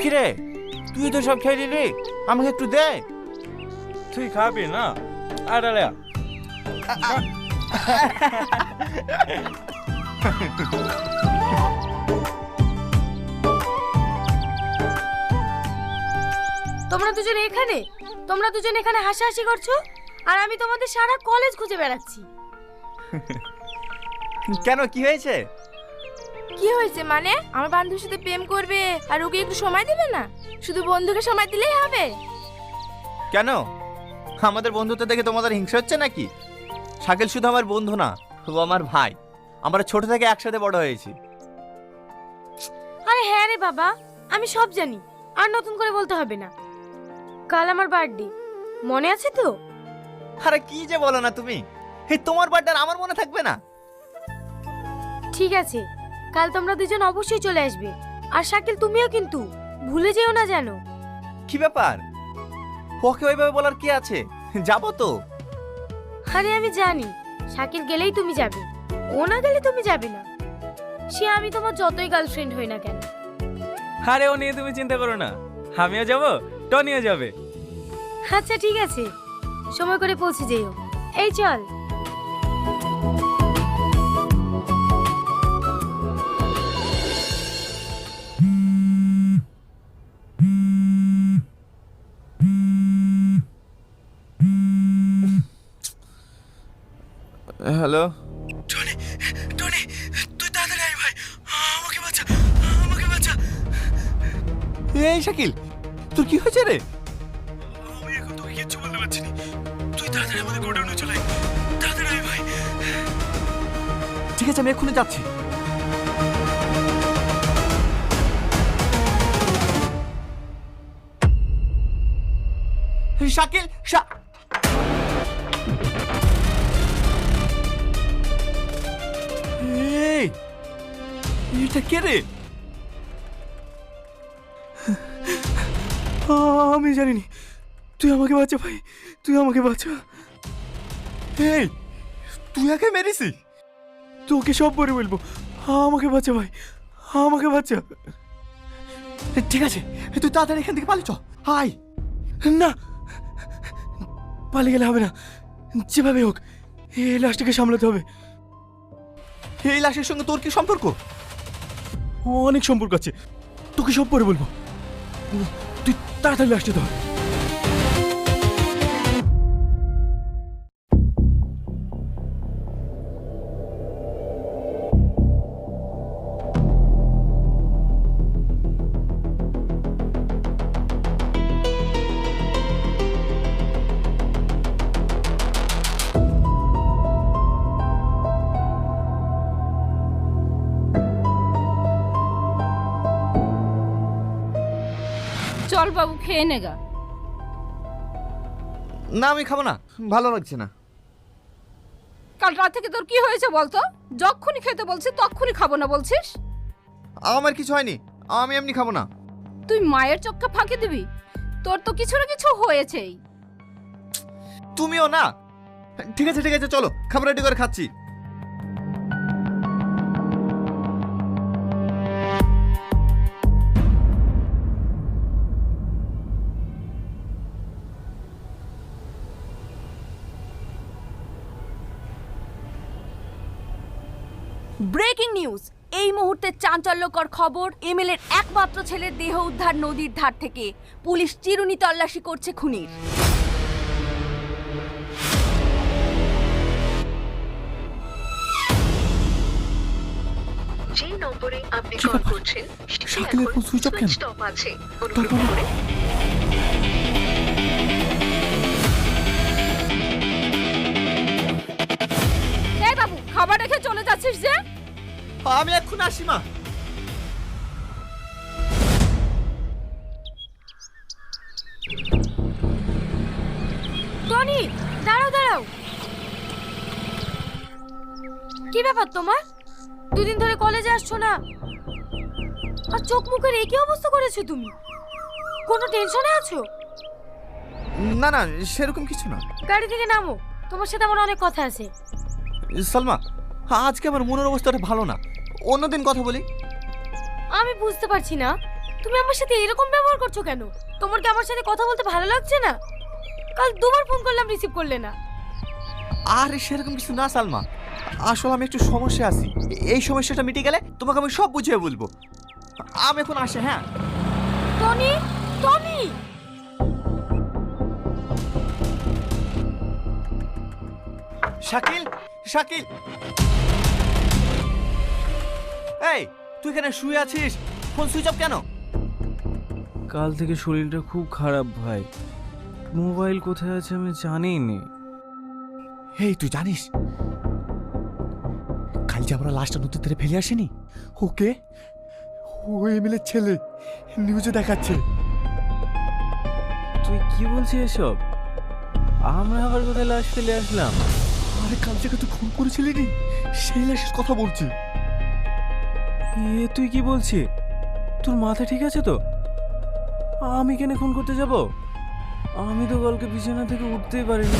কিরে তুই তো সব খেয়ে নিলি? আমাকে একটু দে। তুই খাবি না? আর তোমরা দুজন এখানে? তোমরা দুজন এখানে হাসাহাসি করছ? আর আমি তোমাদের সারা কলেজ খুঁজে বেড়াচ্ছি। কেন কি হয়েছে? কি হয়েছে মানে? আমার বান্ধবীর সাথে প্রেম করবে আর ওকে একটু সময় দেবে না? শুধু বন্ধুকে সময় দিলেই হবে? কেন? আমাদের বন্ধুত্ব দেখে তোমাদের হিংসা হচ্ছে নাকি? শাকিল শুধু আমার বন্ধু না ও আমার ভাই। আমরা ছোট থেকে একসাথে বড় হয়েছি। আরে হ্যাঁ রে বাবা আমি সব জানি। আর নতুন করে বলতে হবে না। কাল আমার বার্থডে। মনে আছে তো? আরে কি যে বলো না তুমি? এই তোমার বার্থডে আমার মনে থাকবে না। ঠিক আছে। কাল তোমরা দুজন অবশ্যই চলে আসবে। আর শাকিল তুমিও কিন্তু ভুলে যেও না জানো কি ব্যাপার? ওকে ওইভাবে বলার কি আছে? যাব তো। আরে আমি জানি শাকিল গেলেই তুমি যাবে। ও না গেলে তুমি যাবে না। সে আমি তোমার যতই গার্লফ্রেন্ড হই না কেন। আরে ও নিয়ে তুমি চিন্তা করো না। আমিও যাব টনিও যাবে। আচ্ছা ঠিক আছে। সময় করে পৌঁছে যেও। এই চল। হ্যালো? টনি টনি তুই তাড়াতাড়ি আয় ভাই। আমাকে বাঁচা আমাকে বাঁচা। এই শাকিল তোর কি হয়েছে রে? আমি এখন তোকে কিচ্ছু বলতে পারছি না। তুই তাড়াতাড়ি আমাদের গোডাউনে চলে আয়। তাড়াতাড়ি আয় ভাই। ঠিক আছে আমি এক্ষুনি যাচ্ছি। শাকিল এটা কে রে আমি জানিনি। তুই আমাকে বাঁচা ভাই তুই আমাকে বাঁচা। এই তুই একে মেরেছিস? তোকে সব পরে বলব আমাকে বাঁচা ভাই আমাকে বাঁচা। ঠিক আছে তুই তাড়াতাড়ি এখান থেকে পালিয়ে চ। হাই। না পালিয়ে গেলে হবে না। যেভাবে হোক এই লাশটাকে সামলাতে হবে। এই লাশের সঙ্গে তোর কি সম্পর্ক? অনেক সম্পর্ক আছে। তোকে সব পরে বলব। তুই তাড়াতাড়ি আসতে ধর। চল বাবু খেয়ে নেগা না আমি খাব না। ভালো লাগছে না। কাল রাত থেকে তোর কি হয়েছে বলতো? যখনই খেতে বলছি তখনই খাব না বলছিস? আমার কিছু হয়নি। আমি এমনি খাব না। তুই মায়ের চোখকে ফাঁকি দিবি? তোর তো কিছু না কিছু হয়েছেই। তুমিও না? ঠিক আছে ঠিক আছে চলো। খাবার রেডি করে খাচ্ছি। Breaking news. এই মুহূর্তে চাঞ্চল্যকর খবর এমএলএর একমাত্র ছেলের দেহ উদ্ধার নদীর ধার থেকে। পুলিশ চিরুনি তল্লাশি করছে খুনির। যে নম্বরে আপনি কল করছেন সেটি এখন সুইচ অফ আছে। অনুগ্রহ তারপরে? করে যাচ্ছিস যে? আমি এখন আসি মা। টনি দাঁড়াও দাঁড়াও। কি ব্যাপার তোমার? দুদিন ধরে কলেজে আসছো না। আর চোখ মুখের একই অবস্থা করেছ তুমি? কোনো টেনশনে আছো? না না সেরকম কিছু না। গাড়ি থেকে নামো তোমার সাথে আমার অনেক কথা আছে। সালমা আজকে আমার মনের অবস্থাটা ভালো না। অন্যদিন কথা বলি। আমি বুঝতে পারছি না। তুমি আমার সাথে এরকম ব্যবহার করছ কেন? তোমার কি আমার সাথে কথা বলতে ভালো লাগছে না? কাল দুবার ফোন করলাম রিসিভ করলে না। আরে সেরকম কিছু না সালমা। আসলে আমি একটু সমস্যা আছি। এই সমস্যাটা মিটে গেলে তোমাকে আমি সব বুঝিয়ে বলব। আমি এখন আসি হ্যাঁ? Tony Tony! শাকিল? শাকিল! এই তুই এখানে শুয়ে আছিস? ফোন সুইচ অফ কেন? কাল থেকে শরীরটা খুব খারাপ ভাই। মোবাইল কোথায় আছে আমি জানি নি এই তুই জানিস? কাল যে আমরা লাস্টটা নদীর তীরে ফেলে আসিনি? ওকে? ও এমএলএর ছেলে। নিউজে দেখাচ্ছে। তুই কি বলছিস এসব? আমরা আবার কোথায় লাশ ফেলে আসলাম? আরে কাল থেকে তুই ফোন করেছিলি নি? সেই লাশের কথা বলছি। এ তুই কি বলছিস? তোর মাথা ঠিক আছে তো? আমি কেন ফোন করতে যাব? আমি তো কালকে বিছানা থেকে উঠতেই পারিনি।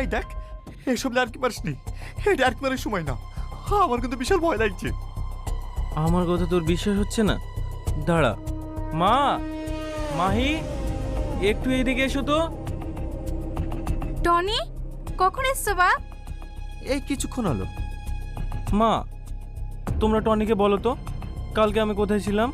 এই দেখ এসব আর কি পারিসনি এটা আর কি সময় না। আমার কিন্তু বিশাল ভয় লাগছে। আমার কথা তোর বিশ্বাস হচ্ছে না? দাঁড়া। মা! মাহি! একটু এদিকে এসো তো। টনি কখন এসছো বা এই কিছুক্ষণ হলো। মা তোমরা টনিকে বলো তো কালকে আমি কোথায় ছিলাম?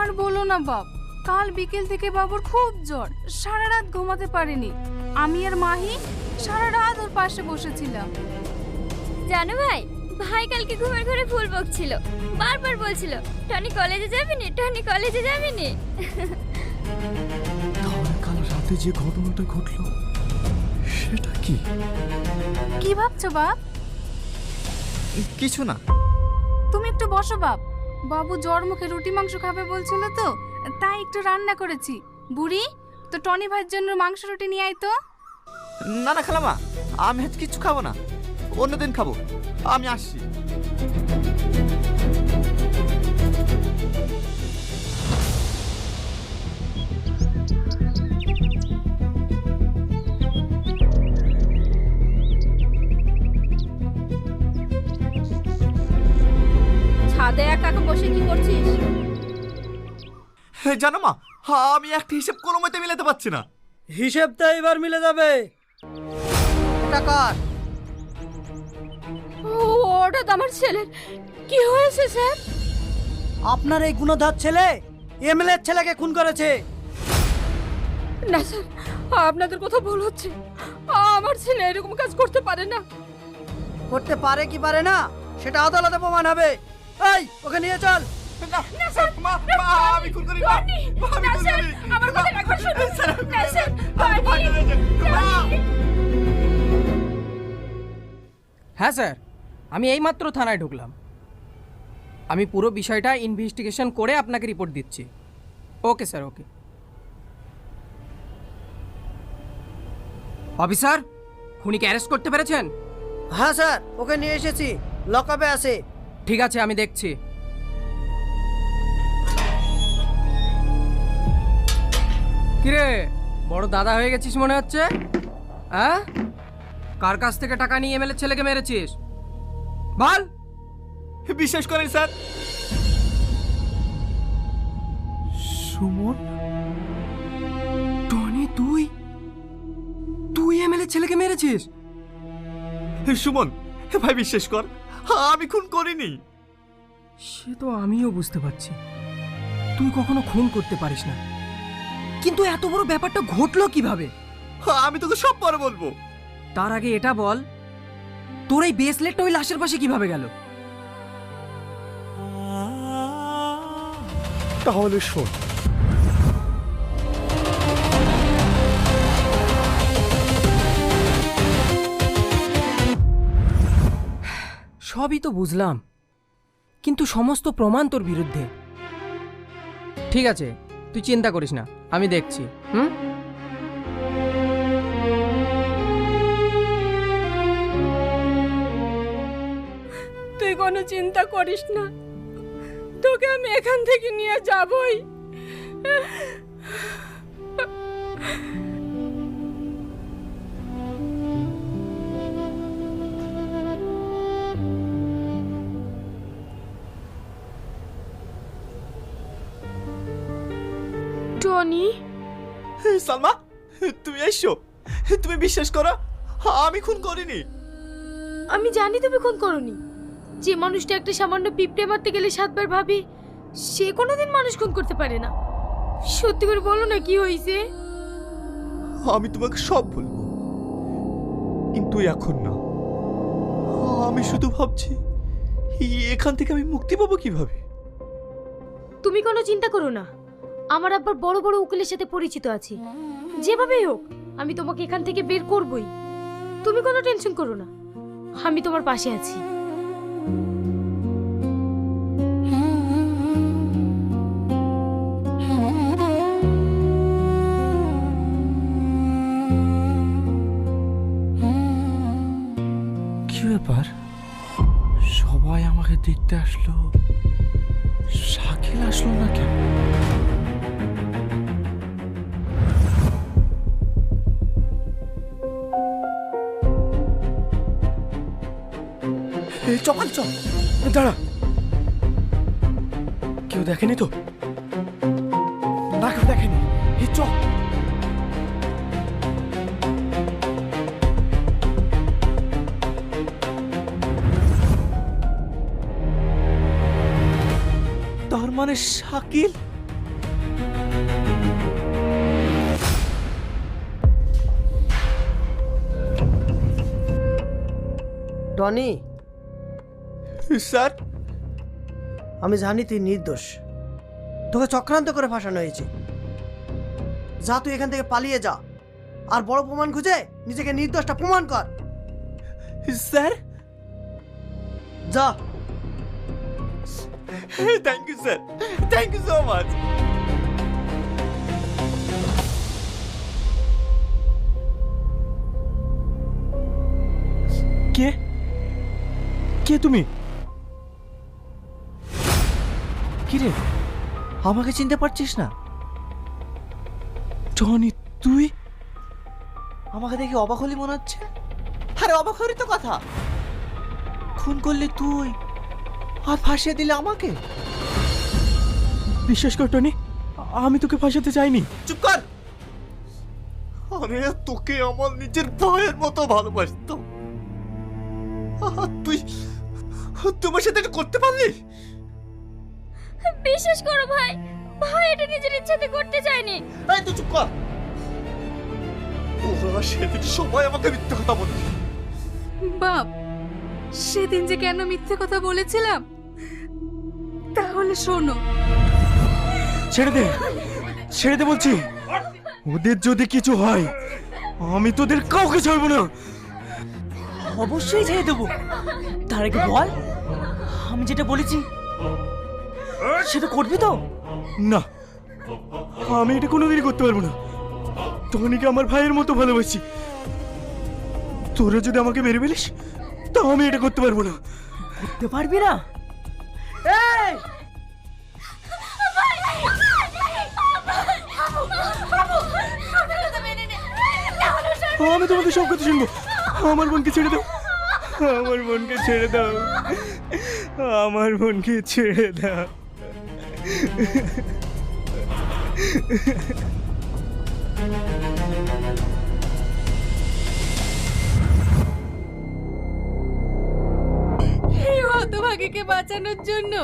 আর বলো না বাপ কাল বিকেল থেকে বাবুর খুব জ্বর সারা রাত ঘুমাতে পারেনি। আমি আর মাহি সারা রাত ওর পাশে বসেছিলাম। জানো ভাই ভাই কালকে ঘুমের ঘরে ফুল বকছিল বারবার বলছিল টনি কলেজে যাবি নি টনি কলেজে যাবি নি তাহলে কাল রাতে যে ঘটনাটা ঘটলো সেটা কি? কি ভাবছ বাপ? কিছু না। তুমি একটু বসো বাপ। বাবু জ্বর মুখে রুটি মাংস খাবে বলছিল তো তাই একটু রান্না করেছি। বুড়ি তো টনি ভাইয়ের জন্য মাংস রুটি নিয়ে আয় তো। না না খালামা আমি আজ কিছু খাব না। অন্যদিন খাব। আমি আসছি। ছাদে একা একা বসে কি করছিস? হে, জানো মা আমি একটা হিসেব কোনো মতে মিলাতে পারছি না। হিসেবটা এবার মিলে যাবে। ও, ওটা তো আমার ছেলের। কি হয়েছে স্যার? আপনার এই গুণধর ছেলে এমএলএ ছেলেকে খুন করেছে। না স্যার আপনাদের কথা ভুল হচ্ছে। আমার ছেলে এরকম কাজ করতে পারে না। করতে পারে কি পারে না সেটা আদালতে প্রমাণ হবে। এই ওকে নিয়ে চল। আমি খুন করি আমার কথা একবার শুনুন। হ্যাঁ স্যার। আমি এইমাত্র থানায় ঢুকলাম। আমি পুরো বিষয়টা ইনভেস্টিগেশন করে আপনাকে রিপোর্ট দিচ্ছি। Okay sir okay. অফিসার খুনিকে অ্যারেস্ট করতে পেরেছেন? হ্যাঁ স্যার। ওকে নিয়ে এসেছি। লকআপে আছে। ঠিক আছে আমি দেখছি। কিরে বড় দাদা হয়ে গেছিস মনে হচ্ছে? হ্যাঁ? কার কাছ থেকে টাকা নিয়ে এমএলএ ছেলেকে মেরেছিস? বল! বিশ্বাস করেন স্যার। সুমন? টনি তুই? তুই এমএলএ ছেলেকে মেরেছিস? সুমন ভাই বিশ্বাস কর। আমি খুন করিনি। সে তো আমিও বুঝতে পারছি। তুই কখনো খুন করতে পারিস না। কিন্তু এত বড় ব্যাপারটা ঘটলো কীভাবে? আমি তোকে সব পরে বলব। তার আগে এটা বল তোর এই ব্রেসলেটটা ওই লাশের পাশে কীভাবে গেল? তাহলে শোন সবই তো বুঝলাম। কিন্তু সমস্ত প্রমাণ তোর বিরুদ্ধে। ঠিক আছে, তুই চিন্তা করিস না, আমি দেখছি, হুম? তুই কোনো চিন্তা করিস না। তোকে আমি এখান থেকে নিয়ে যাবই। টনি সালমা তুমি এসো। তুমি বিশ্বাস করো আমি খুন করিনি। আমি জানি তুমি খুন করনি। যে মানুষটা একটা সামান্য পিঁপড়ে মারতে গেলে সাতবার ভাবে সে কোনোদিন মানুষ খুন করতে পারে না। সত্যি করে বলো না কি হয়েছে আমি তোমাকে সব বলব। কিন্তু এখন না। আমি শুধু ভাবছি এখান থেকে আমি মুক্তি পাবো কীভাবে? তুমি কোনো চিন্তা করো না। আমার আব্বার বড় বড় উকিলের সাথে পরিচিত আছে। যেভাবেই হোক, আমি তোমাকে এখান থেকে বের করবই। তুমি কোনো টেনশন করো না। আমি তোমার পাশে আছি। চপাল চল দাঁড়া। কেউ দেখেনি তো? না দেখেনি। চল তার মানে শাকিল? Tony sir? আমি জানি তুই নির্দোষ। তোকে চক্রান্ত করে ফাঁসানো হয়েছে। যা তুই এখান থেকে পালিয়ে যা। আর বড় প্রমাণ খুঁজে নিজেকে নির্দোষটা প্রমাণ কর। স্যার? যা। Thank you sir thank you so much কে? কে তুমি? কিরে? আমাকে চিনতে পারছিস না। টনি তুই? আমাকে দেখে অবাক হলি মনে হচ্ছে। আরে অবাক হলি তো কথা। খুন করলে তুই আর ফাঁসিয়ে দিলে আমাকে। বিশ্বাস কর টনি আমি তোকে ফাঁসাতে চাইনি। চুপ কর! আমি তোকে আমার নিজের ভাইয়ের মতো ভালোবাসতাম। আর তুই তোমার সাথে এটা করতে পারলি? বিশ্বাস করো ভাই ভাই এটা নিজের ইচ্ছাতে করতে চায়নি। এই তুই চুপ কর। ওরা সেদিন সবাই আমাকে মিথ্যে কথা বলেছে। বাপ সেদিন যে কেন মিথ্যে কথা বলেছিলাম তাহলে শোনো। ছেড়ে দে ছেড়ে দে বলছি। ওদের যদি কিছু হয় আমি তোদের কাউকে ছাড়বো না। অবশ্যই ছেড়ে দেবো। তার আগে বল আমি যেটা বলেছি সেটা করবি তো? না আমি এটা কোনোদিনই করতে পারব না। টনিকে আমার ভাইয়ের মতো ভালোবাসি। তোরা যদি আমাকে মেরে ফেলিস তাও আমি এটা করতে পারব না। করতে পারবি না? এই! আমি তোমাকে সব কথা শুনব। আমার বোনকে ছেড়ে দাও। আমার বোনকে ছেড়ে দাও। আমার বোনকে ছেড়ে দাও। এই হতভাগীকে বাঁচানোর জন্য,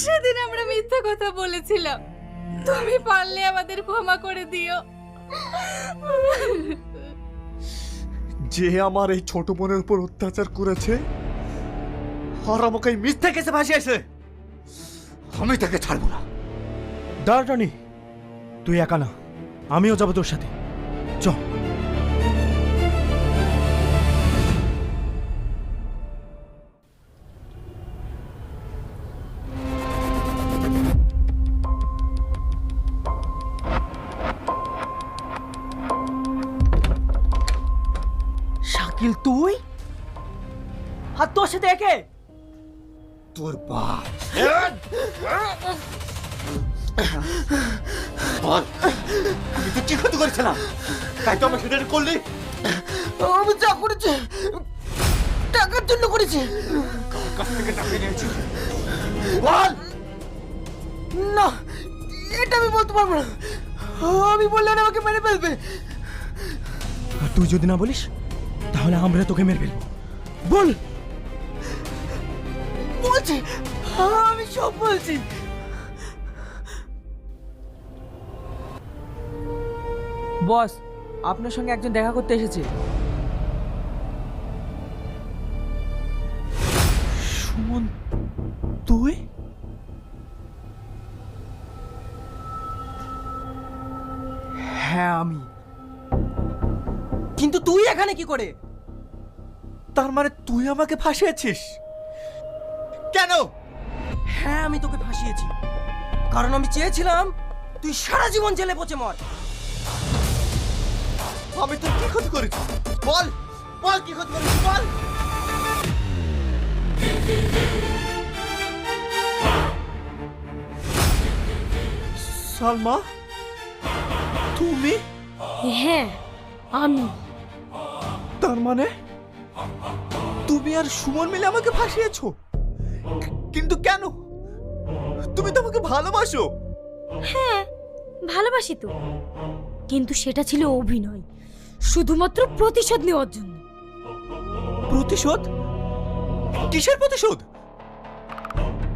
সেদিন আমরা মিথ্যে কথা বলেছিলাম। তুমি পারলে আমাদের ক্ষমা করে দিও। যে আমার এই ছোট বোনের উপর অত্যাচার করেছে, আর আমাকে মিথ্যে কেসে ভাসিয়েছে আমি তাকে ছাড়বো না। দাঁড়া টনি তুই একা না আমিও যাব তোর সাথে। চ শাকিল তুই? আর তোর সাথে একে? তোর বাপ। বল। আমি তো কি ক্ষতি করেছিলাম তাই তো আমাকে এটা করলি। আমি যা করেছি টাকার জন্য করেছি। কাছ থেকে টাকা নিয়েছি বল। না এটা আমি বলতে পারব না। আমি বললে আমাকে মেরে ফেলবে। আর তুই যদি না বলিস তাহলে আমরা তোকে মেরে ফেলব। বল। বলছি আমি সব বলছি। বস আপনার সঙ্গে একজন দেখা করতে এসেছে। সুমন তুই? হ্যাঁ আমি। কিন্তু তুই এখানে কি করে? তার মানে তুই আমাকে ফাঁসিয়েছিস? কেন? হ্যাঁ আমি তোকে ফাঁসিয়েছি। কারণ আমি চেয়েছিলাম তুই সারা জীবন জেলে পচে মর। আমি তোর কি ক্ষতি করেছি? বল বল কি ক্ষতি করেছি বল। সালমা তুমি? হ্যাঁ আমি। তার মানে তুমি আর সুমন মিলে আমাকে ফাঁসিয়েছো? কিন্তু কেন? তুমি তো আমাকে ভালোবাসো। হ্যাঁ ভালোবাসি তো। কিন্তু সেটা ছিল অভিনয় শুধুমাত্র প্রতিশোধ নেওয়ার জন্য। প্রতিশোধ? কিসের প্রতিশোধ?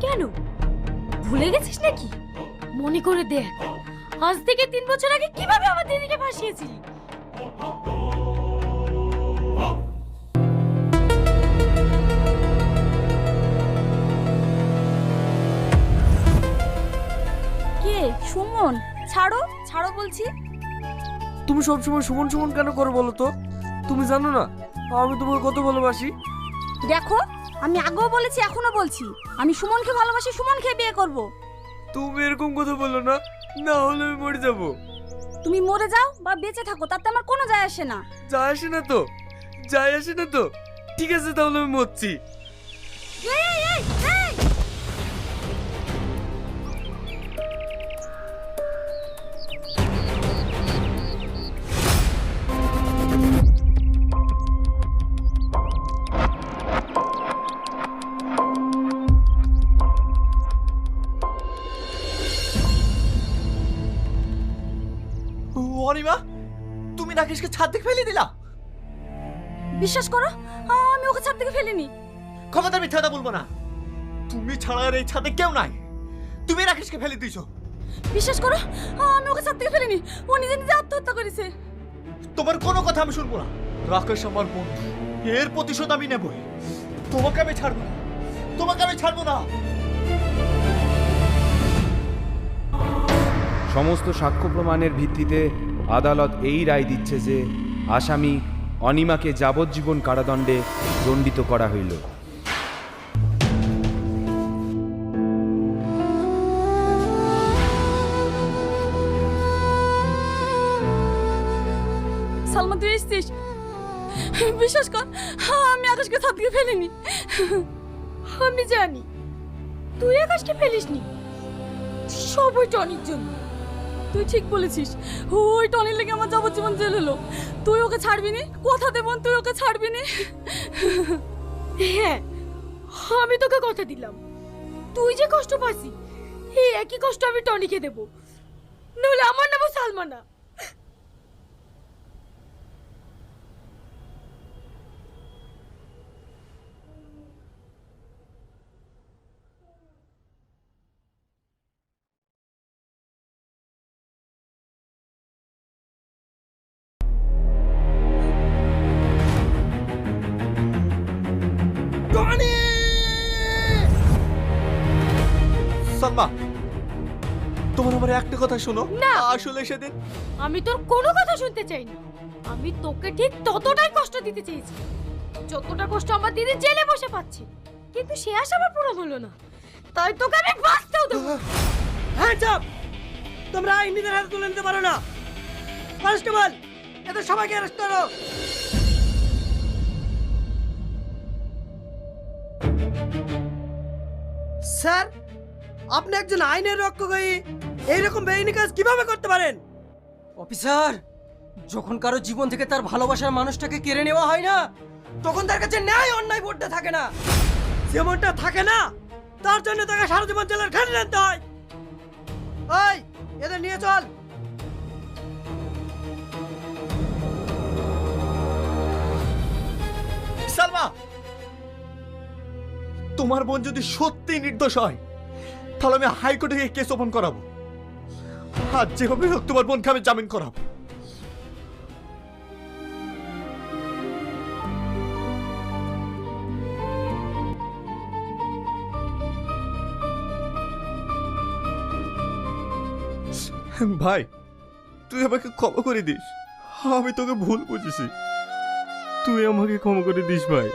কেন? ভুলে গেছিস নাকি? মনে করে দেখ আজ থেকে তিন বছর আগে কীভাবে আমার দিদিকে ফাঁসিয়েছিলি সুমন ছাড়ো ছাড়ো বলছি। তুমি সবসময় সুমন সুমন কেন করো বলো তো? তুমি জানো না আমি তোমাকে কত ভালোবাসি। দেখো আমি আগেও বলেছি এখনও বলছি। আমি সুমনকে ভালোবাসি সুমনকে বিয়ে করব। তুমি এরকম কথা বলো না না হলে আমি মরে যাব। তুমি মরে যাও বা বেঁচে থাকো তাতে আমার কোনো যায় আসে না। যায় আসে না তো যায় আসে না তো। ঠিক আছে তাহলে আমি মরছি। এই, এই, এই! তুমি রাকেশকে ছাদ থেকে ফেলে দিলা? বিশ্বাস করো আমি ওকে ছাদ থেকে ফেলিনি। ক্ষমতার মিথ্যা কথা বলব না। তুমি ছাড়া আর এই ছাদে কেউ নাই। তুমি রাকেশকে ফেলে দিয়েছ। বিশ্বাস করো আমি ওকে ছাদ থেকে ফেলিনি। ও নিজে নিজে আত্মহত্যা করেছে। তোমার কোনো কথা আমি শুনব না। রাকেশ আমার বন্ধু। এর প্রতিশোধ আমি নেবই। তোমাকে আমি ছাড়বো না। তোমাকে আমি ছাড়বো না। সমস্ত সাক্ষ্য প্রমাণের ভিত্তিতে আদালত এই রায় দিচ্ছে যে আসামি অনিমাকে যাবজ্জীবন কারাদণ্ডে দণ্ডিত করা হইল। সালমা তুই এসছিস? বিশ্বাস কর, আমি আকাশকে ছাদ থেকে ফেলিনি। আমি জানি, তুই আকাশকে ফেলিসনি। সব ওই টনির জন্য তুই ঠিক বলেছিস। ওই টনির লেগে আমার যাবজ্জীবন জেল হলো। তুই ওকে ছাড়বি নি? কথা দেবন তুই ওকে ছাড়বি নি? হ্যাঁ আমি তোকে কথা দিলাম। তুই যে কষ্ট পাসি এই একই কষ্ট আমি টনিকে দেবো। নইলে আমার নামও সালমানা আমার একটা কথা শোনো। না। আসলে সেদিন আমি তোর কোনো কথা শুনতে চাই না। আমি তোকে ঠিক ততটাই কষ্ট দিতে চেয়েছি। যতটা কষ্ট আমার দিদি জেলে বসে পাচ্ছে। কিন্তু সে আশা আমার পূরণ হলো না। তাই তোকে আমি বাঁচতেও দেবো হ্যাঁ চাপ তোমরা আইনিদের হাতে তুলে নিতে পারো না। কনস্টেবল এদের সবাইকে অ্যারেস্ট করো। স্যার আপনি একজন আইনের রক্ষক হয়ে এইরকম বেআইনি কাজ কীভাবে করতে পারেন? অফিসার যখন কারও জীবন থেকে তার ভালোবাসার মানুষটাকে কেড়ে নেওয়া হয় না তখন তার কাছে ন্যায় অন্যায় বোধটা থাকে না। যেমনটা থাকে না তার জন্য তাকে সারা জীবন জেলের খালি আনতে হয়। ওই এদের নিয়ে চল। সালমা তোমার বোন যদি সত্যি নির্দোষ হয় তাহলে আমি হাইকোর্টে গিয়ে কেস ওপেন করাবো। আর যেভাবে হোক তোমার বোনকে আমি জামিন করাবো। ভাই, তুই আমাকে ক্ষমা করে দিস। আমি তোকে ভুল বুঝেছি। তুই আমাকে ক্ষমা করে দিস, ভাই।